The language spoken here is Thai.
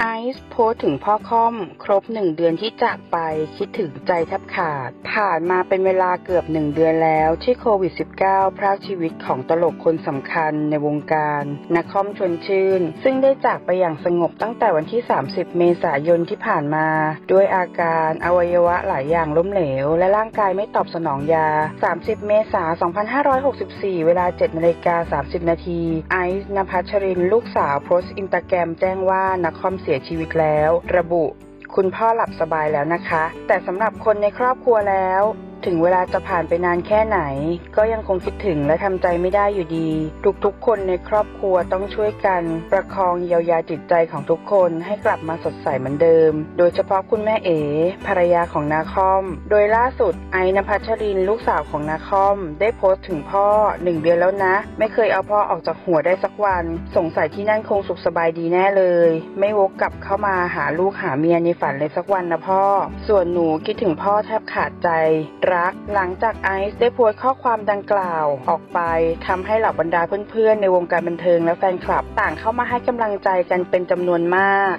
ไอซ์โพสถึงพ่อค่อม ครบหนึ่งเดือนที่จากไปคิดถึงใจแทบขาด ผ่านมาเป็นเวลาเกือบหนึ่งเดือนแล้ว ที่โควิด -19 พรากชีวิตของตลกคนสำคัญในวงการนักคอมชวนชื่น ซึ่งได้จากไปอย่างสงบตั้งแต่วันที่ 30 เมษายนที่ผ่านมา ด้วยอาการอวัยวะหลายอย่างล้มเหลว และร่างกายไม่ตอบสนองยา 30 เมษายน 2564 เวลา7นาฬิกา30 นาทีไอซ์นภัชรินลูกสาวโพสต์อินตาแกรมแจ้งว่านักคอมเสียชีวิตแล้ว ระบุ คุณพ่อหลับสบายแล้วนะคะ แต่สำหรับคนในครอบครัวแล้ว ถึงเวลาจะผ่านไปนานแค่ไหน ก็ยังคงคิดถึงและทำใจไม่ได้อยู่ดี ทุกๆ คนในครอบครัวต้องช่วยกัน ประคองเยียวยาจิตใจของทุกคนให้กลับมาสดใสเหมือนเดิม โดยเฉพาะคุณแม่เอ๋ภรรยาของนาคอม โดยล่าสุดไอ้นภัชรินลูกสาวของนาคอม ได้โพสต์ถึงพ่อหนึ่งเดือนแล้วนะ ไม่เคยเอาพ่อออกจากหัวได้สักวัน สงสัยที่นั่นคงสุขสบายดีแน่เลย ไม่วกกลับเข้ามาหาลูกหาเมียในฝันเลยสักวันนะพ่อ ส่วนหนูคิดถึงพ่อแทบขาดใจรัก หลังจากไอซ์ได้โพสต์ข้อความดังกล่าวออกไปทำให้เหล่าบรรดาเพื่อนๆ ในวงการบันเทิงและแฟนคลับ ต่างเข้ามาให้กำลังใจกันเป็นจำนวนมาก